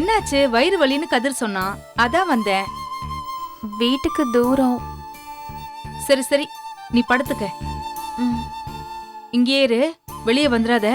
என்னாச்சு? வயிறு வலின்னு கதிர் சொன்னான் அதான் வந்தேன். வீட்டுக்கு தூரம். சரி சரி. நீ படுத்துக்க. ம். இங்கேயே இரு. வெளியே வந்துடாத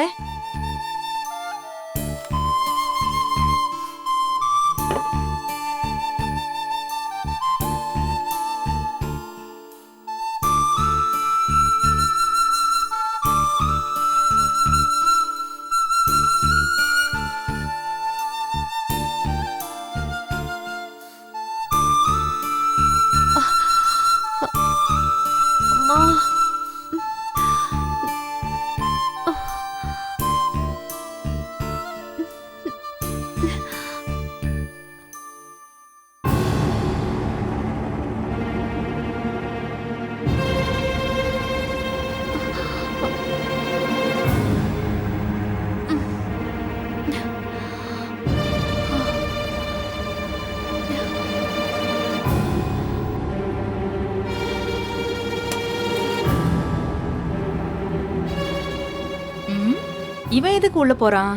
இவன் எதுக்கு உள்ள போறான்?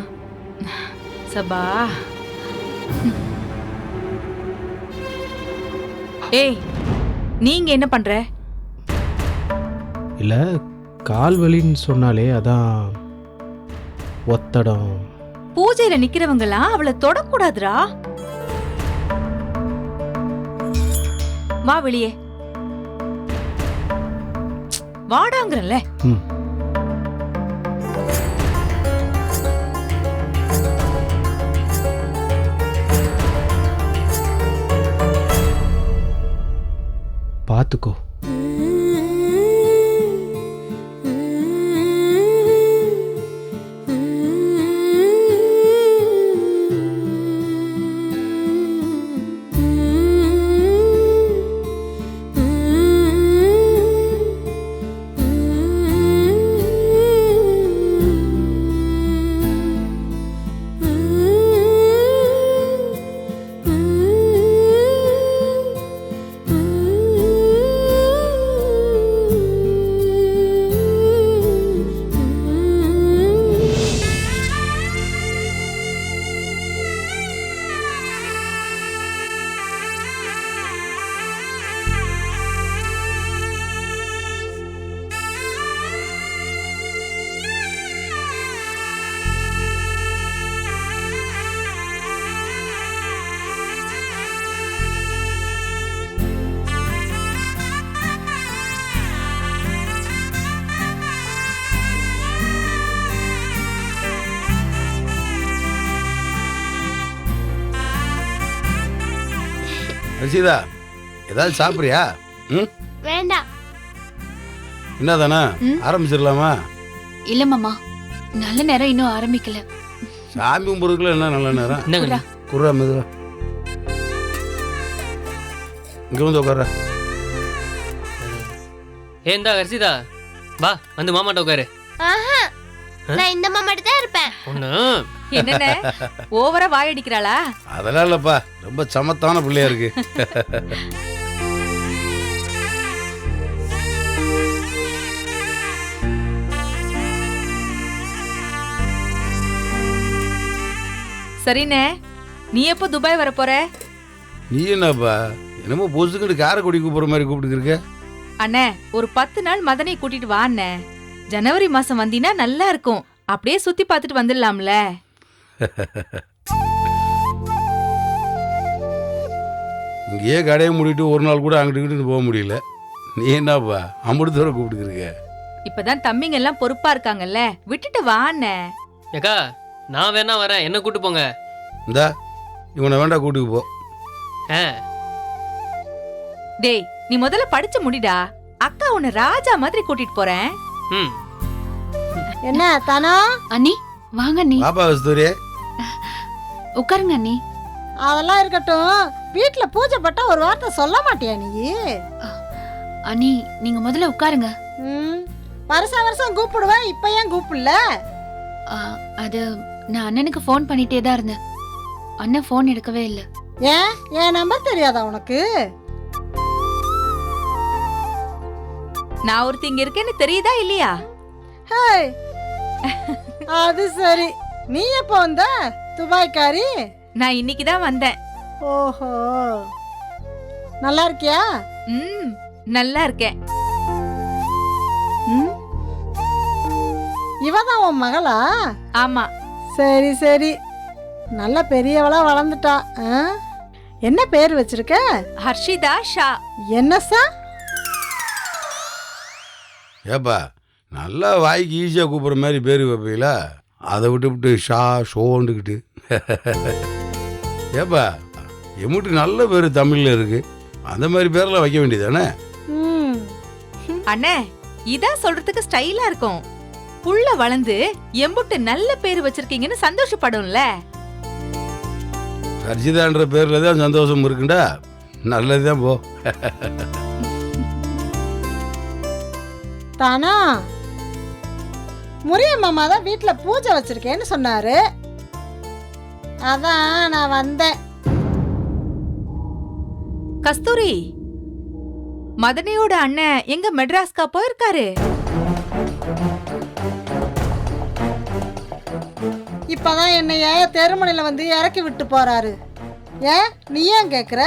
சபா. ஏய் நீங்க என்ன பண்ற? இல்லை கால் வலின்னு சொன்னாலே அதான் ஒத்தடம். பூஜையில நிக்கிறவங்கலாம் அவளை தொடக்கூடாதுடா. வா வெளியே. வாடாங்கறல்ல ம். பார்த்துக்கோ ரசீதா ஏதாவது சாப்பிட்றியா? ம்? வேண்டாம். என்னதானே? ம்? ஆரம்பிச்சிடலாமா? இல்ல மாமா நல்ல நேரம் இன்னும் ஆரம்பிக்கல. சாமி கும்பிட்றதுக்குள்ள என்ன நல்ல நேரம்? என்னங்க? குர்ரா மெதுவா. இங்கே வந்து உட்கார ஏந்தா ஹர்ஷிதா? வா வந்து மாமாட்ட உட்காரு. நான் இந்த மாமா தான் இருப்பேன். ஒண்ணு. என்னென்ன? ஓவரா வாயடிக்கிறாளா அதெல்லாம் இல்லைப்பா. ரொம்ப சமத்தான பிள்ளையா இருக்கு. சரிண்ணே நீ எப்போ துபாய் வர போற? நீ என்னப்பா? என்னமோ பொசுக்கிட்டு காரைக்குடி கூப்பிட்ற மாதிரி கூப்பிட்டுருக்க அண்ணே ஒரு பத்து நாள் மதனை கூட்டிட்டு வா அண்ணே ஜனவரி மாசம் வந்தீனா நல்லா இருக்கும். அப்படியே சுத்தி பார்த்துட்டு வந்துடலாம்ல. இங்கேயே கடையை மூடிட்டு ஒரு நாள் கூட அங்கிட்டு இங்கிட்டு போக முடியல. நீ என்னப்பா அம்பது தூரம் கூப்பிட்டுருக்க இப்பதான் தம்பிங்க எல்லாம் பொறுப்பா இருக்காங்கல்ல. விட்டுட்டு வா அண்ணே. ஏக்கா நான் வேணா வரேன். என்ன கூட்டு போங்க. இந்தா இவனை வேண்டாம் கூட்டுக்கு போ. ஆ. டேய் நீ முதல்ல படிச்சு முடிடா. அக்கா உன்னை ராஜா மாதிரி கூட்டிட்டு போறேன். ம். என்ன தானோ? அண்ணி வாங்க அண்ணி. பாப்பா கஸ்தூரி. உட்காருங்க அண்ணி. அதெல்லாம் இருக்கட்டும். வீட்ல பூஜை பட்டா ஒரு வார்த்தை சொல்ல மாட்டியா நீ? அண்ணி நீங்க முதல்ல உட்காருங்க. ம், வருஷம் வருஷம் கூப்பிடுவேன் இப்ப ஏன் கூப்பிடல? ஆ, அது நான் அண்ணனுக்கு ஃபோன் பண்ணிட்டே தான் இருந்தேன். அண்ணன் ஃபோன் எடுக்கவே இல்லை. ஏன்? என் நம்பர் தெரியாதா உனக்கு? நான் ஒருத்தி இங்க இருக்கேன்னு தெரியுதா இல்லையா? ஹேய், அது சரி. நீ எப்போ வந்த? துபாய்க்காரி? நான் இன்னைக்கு தான் வந்தேன். ஓஹோ. நல்லா இருக்கியா? ம் நல்லா இருக்கேன். ம்? இவ தான் உன் மகளா? ஆமா. சரி சரி. நல்ல பெரியவளா வளர்ந்துட்டா. ஆ? என்ன பேர் வச்சிருக்க? ஹர்ஷிதா ஷா. என்ன சா ஏப்பா நல்லா வாய்க்கு ஈஸியாக கூப்பிட்ற மாதிரி பேர் வைப்பீங்களா அதை விட்டு விட்டு ஷா ஷோண்டுக்கிட்டு ஏப்பா எம்முட்டு நல்ல பேர் தமிழில் இருக்கு. அந்த மாதிரி பேரெல்லாம் வைக்க வேண்டியதானே? ம். அண்ணே இதான் சொல்றதுக்கு ஸ்டைலா இருக்கும். புள்ள வளர்ந்து எம்புட்டு நல்ல பேர் வச்சிருக்கீங்கன்னு சந்தோஷப்படும்ல. ஹர்ஷிதான்ற பேரில் தான் சந்தோஷம் இருக்குண்டா. நல்லது தான் போ. தானா? முரிய மாமா தான் வீட்டில் பூஜை வச்சிருக்கேன்னு சொன்னாரு. அதான் நான் வந்தேன். கஸ்தூரி மதனியோட அண்ணன் எங்க மெட்ராஸ்கா போயிருக்காரு? இப்பதான் என்னைய தெருமனையில் வந்து இறக்கி விட்டு போறாரு? ஏன்? நீ ஏன் கேட்குற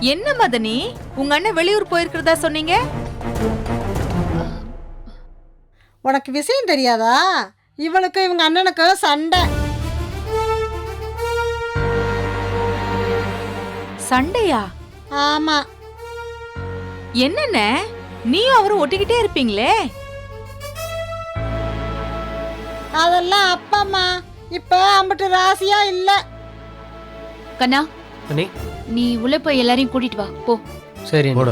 என்ன மதனி? உங்க அண்ணன் வெளியூர் போயிருக்கிறதா சொன்னீங்க? உனக்கு விஷயம் தெரியாதா? இவளுக்கும் இவங்க அண்ணனுக்கும் சண்டை. சண்டையா? ஆமா. என்னென்ன? நீயும் அவரும் ஒட்டிக்கிட்டே இருப்பீங்களே? அதெல்லாம் அப்பம்மா இப்ப அம்பிட்டு ராசியா இல்ல. கண்ணா. அண்ணே. நீ உள்ள போய் எல்லாரையும் கூட்டிட்டு வா. போ. சரி. போட.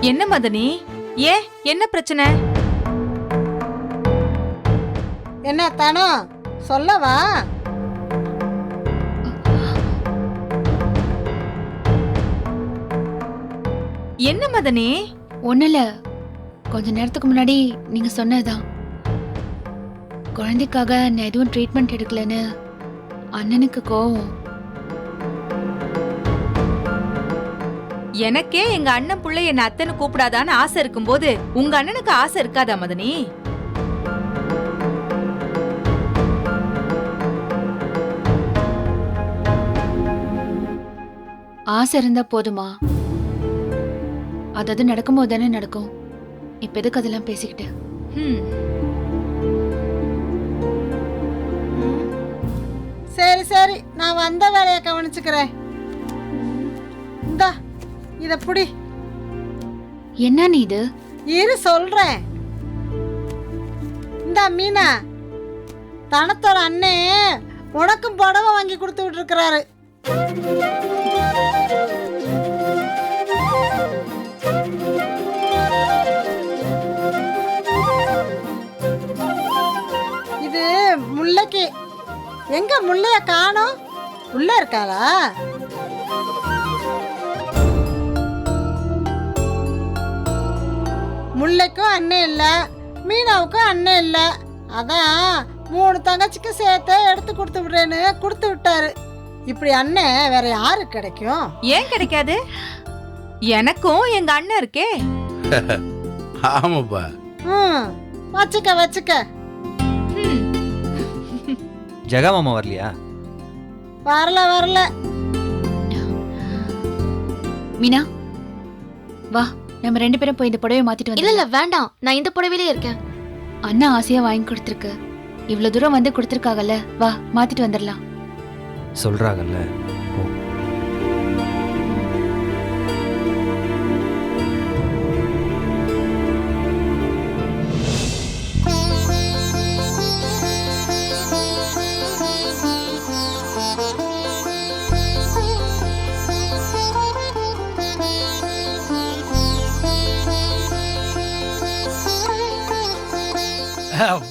என்ன மதனி? ஏன் என்ன பிரச்சனை? என்ன தானோ சொல்லவா? என்ன மதனி? ஒண்ணும் இல்ல கொஞ்ச நேரத்துக்கு முன்னாடி நீங்க சொன்னதுதான். குழந்தைக்காக நான் எதுவும் ட்ரீட்மெண்ட் எடுக்கலன்னு அண்ணனுக்கு கோவம். எனக்கே எங்க அண்ணன் புள்ள என்ன அத்தனை கூப்பிடாதான்னு ஆசை இருக்கும்போது உங்க அண்ணனுக்கு ஆசை இருக்காதா மதனி? ஆசை இருந்தா போதுமா? அதாவது நடக்கும்போது தானே நடக்கும். இப்ப எதுக்கு அதெல்லாம் பேசிக்கிட்டு? ஹம், சரி சரி. நான் வந்த வேலையை கவனிச்சுக்கிறேன். இந்தா இத புடி. என்ன நீ இது? இரு சொல்றேன். இந்தா மீனா. தனத்தோட அண்ணே உனக்கும் புடவை வாங்கி கொடுத்து விட்டுருக்கிறாரு. இது முல்லைக்கு எங்க முல்லைய காணோம்? உள்ள இருக்காளா? முல்லைக்கும் அண்ணன் இல்லை மீனாவுக்கும் அண்ணன் இல்லை. அதான் மூணு தங்கச்சிக்கு சேர்த்து எடுத்து கொடுத்து விடுறேன்னு கொடுத்து விட்டாரு. இப்படி அண்ணன் வேற யாரு கிடைக்கும்? ஏன் கிடைக்காது? எனக்கும் எங்க அண்ணன் இருக்கே. ஆமாப்பா. ம் வச்சுக்க வச்சுக்க. ஜெகா மாமா வரலையா? வரல வரல. மீனா வா நம்ம ரெண்டு பேரும் போய் இந்த புடவைய மாத்திட்டு இல்ல வந்து இல்ல வேண்டாம். நான் இந்த புடவையிலே இருக்கேன். அண்ணா ஆசையா வாங்கி கொடுத்துருக்கு. இவ்வளவு தூரம் வந்து கொடுத்துருக்காங்கல்ல வா மாத்திட்டு வந்துடலாம். சொல்றாங்கல்ல.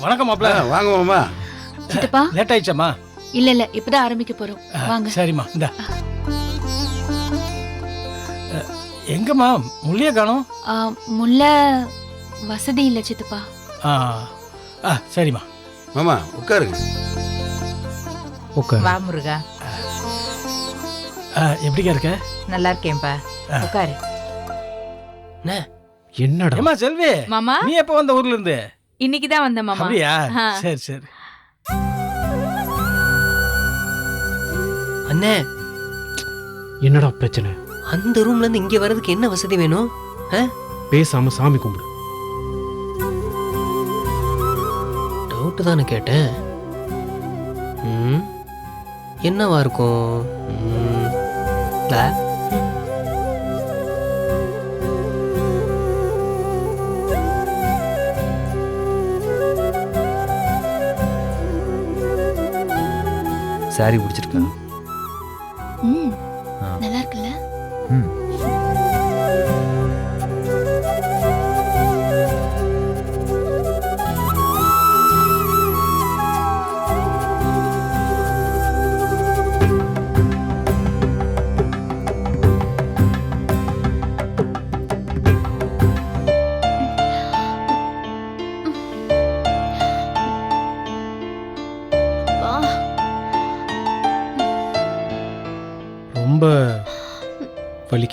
வணக்கம் மாப்ள வாங்க மாமா. சித்தப்பா? லேட் ஆயிடுச்சாம்மா இல்ல இல்ல இப்பதான் ஆரம்பிக்க போறோம். வாங்க. சரிம்மா இந்த. எங்கம்மா முள்ளிய காணோம்? முல்ல வசதி இல்ல சித்தப்பா. ஆ சரிம்மா. மாமா உட்காருங்க. உட்கார். வா முருகா. ஆ, எப்படிக்கா இருக்க? நல்லா இருக்கேன்பா. உட்காரு. என்னடா? ஏமா செல்வி? மாமா? நீ எப்போ வந்த ஊர்ல இருந்து? இன்னைக்கு தான் வந்த மாமா. அப்படியா. சரி சரி. அண்ணே. என்னடா பிரச்சனை? அந்த ரூம்ல இருந்து இங்க வர்றதுக்கு என்ன வசதி வேணும்? பேசாம சாமி கும்பிடு. டவுட்டு தானே கேட்டேன். ம். என்னவா இருக்கும்? ம், சாரி பிடிச்சிருக்காங்க.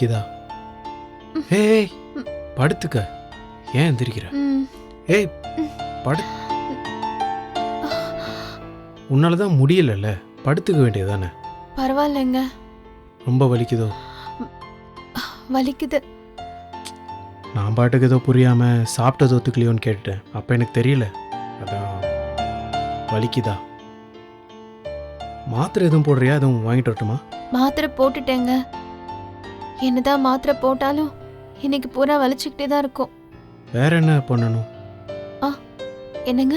வலிக்குதா ஏய் படுத்துக்க. ஏன் எந்திரிக்கிற? ஏய் படு. உன்னால தான் முடியலல்ல. படுத்துக்க வேண்டியதானே பரவாயில்லைங்க. ரொம்ப வலிக்குதோ? வலிக்குது. நான் பாட்டுக்கு ஏதோ புரியாம சாப்பிட்டது ஒத்துக்கலையோன்னு கேட்டுட்டேன். அப்போ எனக்கு தெரியல. அதான் வலிக்குதா? மாத்திரை எதுவும் போடுறியா? எதுவும் வாங்கிட்டு வரட்டுமா? மாத்திரை போட்டுட்டேங்க. என்னதான் மாத்திரை போட்டாலும் இன்னைக்கு பூரா வலிச்சுக்கிட்டே தான் இருக்கும். வேற என்ன பண்ணணும்? என்னங்க?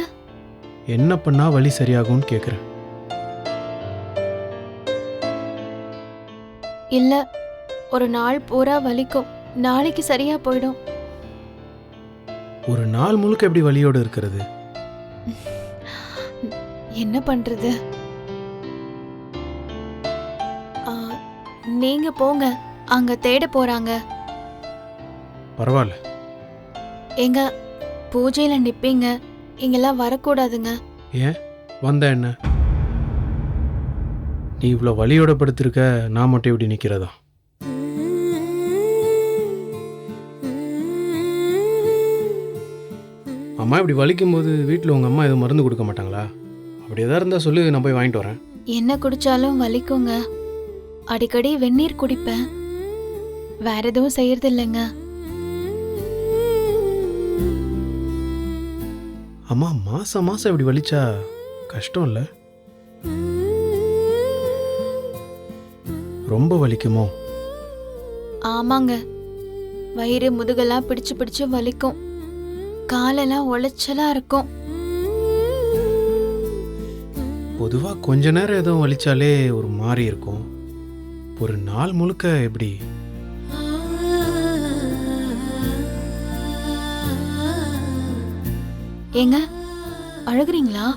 என்ன பண்ணா வலி சரியாகும்னு கேட்குறேன் இல்ல ஒரு நாள் பூரா வலிக்கும். நாளைக்கு சரியா போயிடும். ஒரு நாள் முழுக்க எப்படி வலியோடு இருக்கிறது? என்ன பண்றது? ஆ, நீங்க போங்க. அங்க தேட போறாங்க. பரவாயில்ல. எங்க பூஜையில நிப்பீங்க. இங்கெல்லாம் வரக்கூடாதுங்க. வந்த என்ன? நீ இவ்வளோ வலியோட படுத்திருக்க நான் மட்டும் இப்படி நிற்கிறதா அம்மா இப்படி வலிக்கும் போது வீட்டில் உங்கள் அம்மா எதுவும் மருந்து கொடுக்க மாட்டாங்களா? அப்படி எதாவது இருந்தால் சொல்லு நான் போய் வாங்கிட்டு வரேன். என்ன குடிச்சாலும் வலிக்குங்க. அடிக்கடி வெந்நீர் குடிப்பேன். வேற எதுவும் செய்யறது இல்லைங்க அம்மா மாதம் மாதம் இப்படி வலிச்சா கஷ்டம் இல்லை? ரொம்ப வலிக்குமோ? ஆமாங்க. வயிறு முதுகெல்லாம் பிடிச்சு பிடிச்சு வலிக்கும். காலெல்லாம் உளைச்சலா இருக்கும். பொதுவாக கொஞ்ச நேரம் எதுவும் வலிச்சாலே ஒரு மாதிரி இருக்கும். ஒரு நாள் முழுக்க எப்படி ஏங்க அழுகுறீங்களா?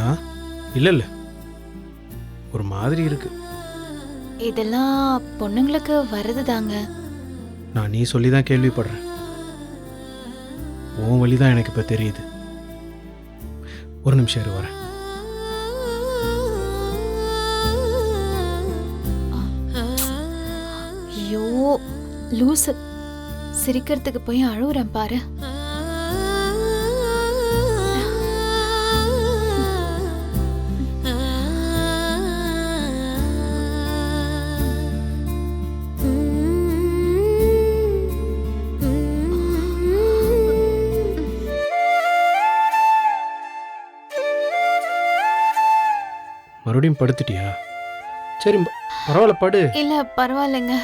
ஆ இல்லை இல்லை ஒரு மாதிரி இருக்கு. இதெல்லாம் பொண்ணுங்களுக்கு வருது தாங்க. நான் நீ சொல்லி தான் கேள்விப்படுறேன். உன் வழி தான் எனக்கு இப்போ தெரியுது. ஒரு நிமிஷம் இரு வரேன். ஐயோ லூசு. சிரிக்கிறதுக்கு போய் அழுகுறேன் பாரு. மறுபடியும் படுத்துட்டியா? சரி பரவாயில்ல படு. இல்ல பரவாயில்லைங்க.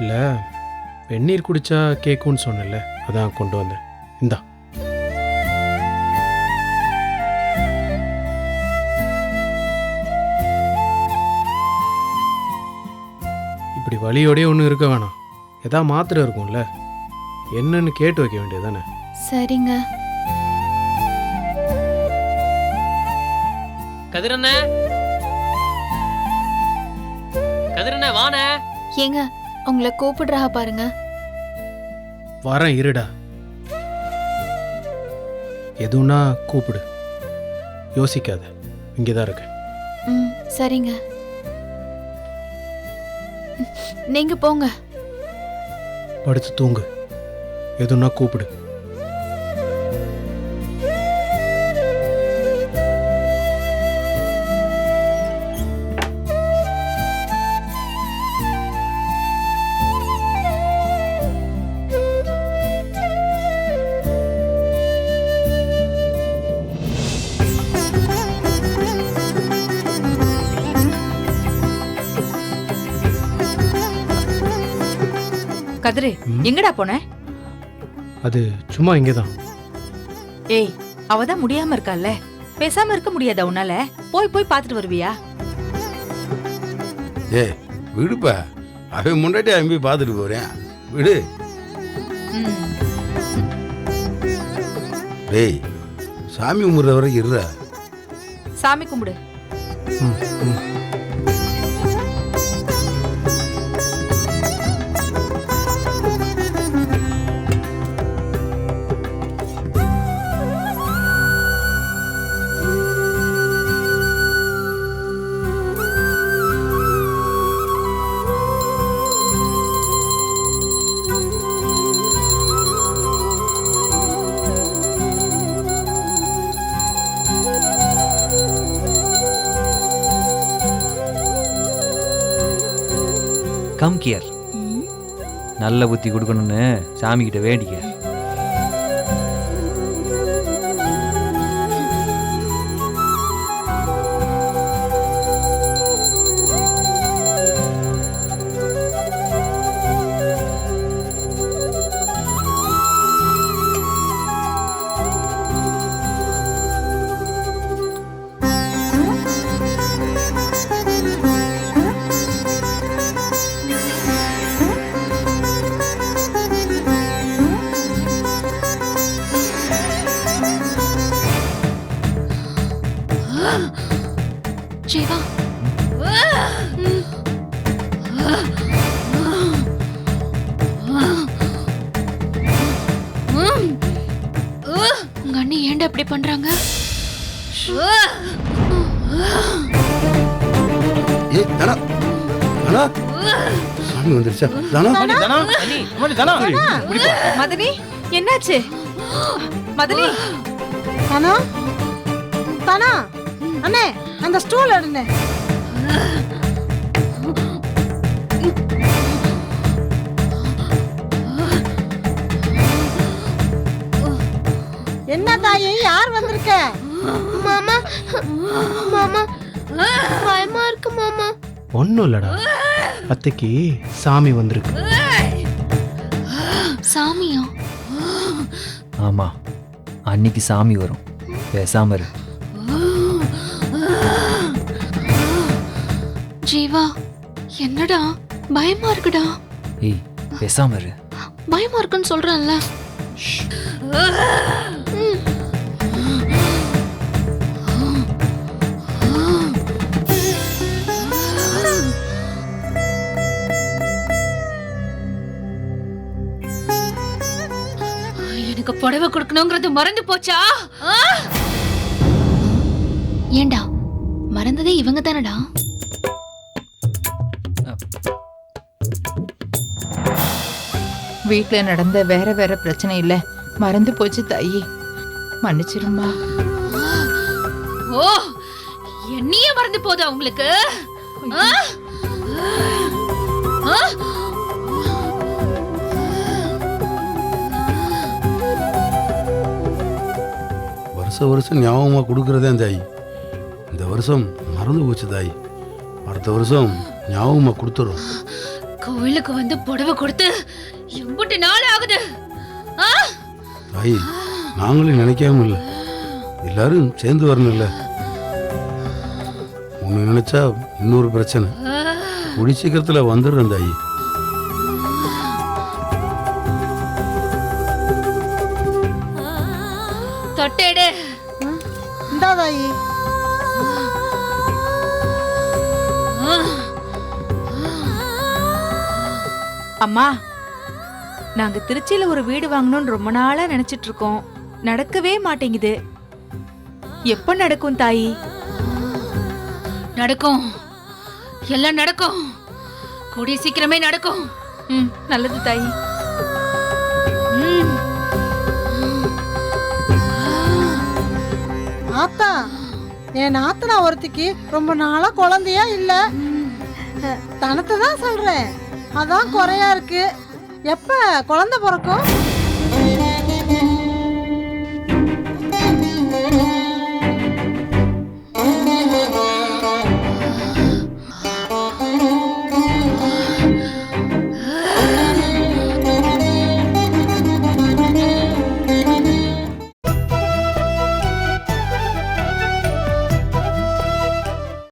இல்லை வெந்நீர் குடிச்சா கேட்கும்னு சொன்னேன்ல அதான் கொண்டு வந்தேன். இந்தா. இப்படி வலியோடயே ஒன்றும் இருக்க வேணாம். ஏதா மாத்திரை இருக்கும்ல என்னன்னு கேட்டு வைக்க வேண்டியதானே சரிங்க. கதிரண்ணே கதிரண்ணே வாண்ணே. ஏங்க உங்களை கூப்பிடுறா பாருங்க. வரேன் இருடா. எதுனா கூப்பிடு. யோசிக்காத. இங்கே தான் இருக்கேன். ம் சரிங்க. நீங்க போங்க. படுத்து தூங்கு. எதுன்னா கூப்பிடு. கதிரு. எங்கடா போன? அது சும்மா இங்கே தான் ஏய் அவ தான் முடியாம இருக்கால்ல? பேசாம இருக்க முடியாதா உன்னால? போய் போய் பார்த்துட்டு வருவியா? ஏ விடுப்பா. அவன் முன்னாடி போய் பார்த்துட்டு போறேன். விடு. டேய் சாமி கும்பிட்ற வரை இருற சாமி கும்பிடு. ம் ம். கம் கியர் நல்ல புத்தி கொடுக்கணும்னு சாமி கிட்ட வேண்டிக்க ஏ தானா. தானா. சாமி வந்துருச்சா? தானா. அம்மாடி தானா. அம்மாடி தானா. இப்படிப்பா மதனி என்னாச்சு? மதனி தானா. தானா. அண்ணே அந்த ஸ்டூல் எடுண்ணே என்ன தாயி யார் வந்திருக்க? மாமா மாமா பயமா இருக்கு மாமா. ஒன்றும் இல்லைடா. அத்தைக்கு சாமி வந்திருக்கு. சாமியா? ஆமா அன்னைக்கு சாமி வரும். பேசாம இரு. ஜீவா என்னடா? பயமா இருக்குடா. ஏய் பேசாம இரு. பயமா இருக்குன்னு சொல்றேன்ல. எனக்கு புடவை கொடுக்கணுங்கிறது மறந்து போச்சா? ஏண்டா மறந்ததே இவங்க தானடா? வீட்ல நடந்த வேற வேற பிரச்சனை இல்ல. மறந்து போச்சு தாயி. மன்னிச்சிருமா ஓ என்னையே மறந்து போதா உங்களுக்கு? ஆ? வருஷம் வருஷம் ஞாபகமாக கொடுக்குறதே தாய். இந்த வருஷம் மறந்து போச்சு தாய். அடுத்த வருஷம் ஞாபகமாக கொடுத்துரும் கோவிலுக்கு வந்து புடவை கொடுத்து எம்புட்டு நாள் ஆகுது? தாய் நாங்களும் நினைக்காம இல்லை. எல்லாரும் சேர்ந்து வரணும்ல. ஒன்று நினைச்சா இன்னொரு பிரச்சனை. கூடி சீக்கிரத்தில் வந்துடுறேன் தாய். அம்மா நாங்க திருச்சியில ஒரு வீடு வாங்கணும்னு ரொம்ப நாளா நினைச்சிட்டு இருக்கோம் நடக்கவே மாட்டேங்குது. எப்ப நடக்கும் தாயி? நடக்கும். எல்லாம் நடக்கும். கூடிய சீக்கிரமே நடக்கும். ம் நல்லது தாயி. ஆத்தா என் நாத்தனா ஒருத்திக்கு ரொம்ப நாளா குழந்தையா இல்ல. தனத்தை தான் சொல்றேன். அதான் குறையா இருக்கு. எப்ப குழந்தை பிறக்கும்?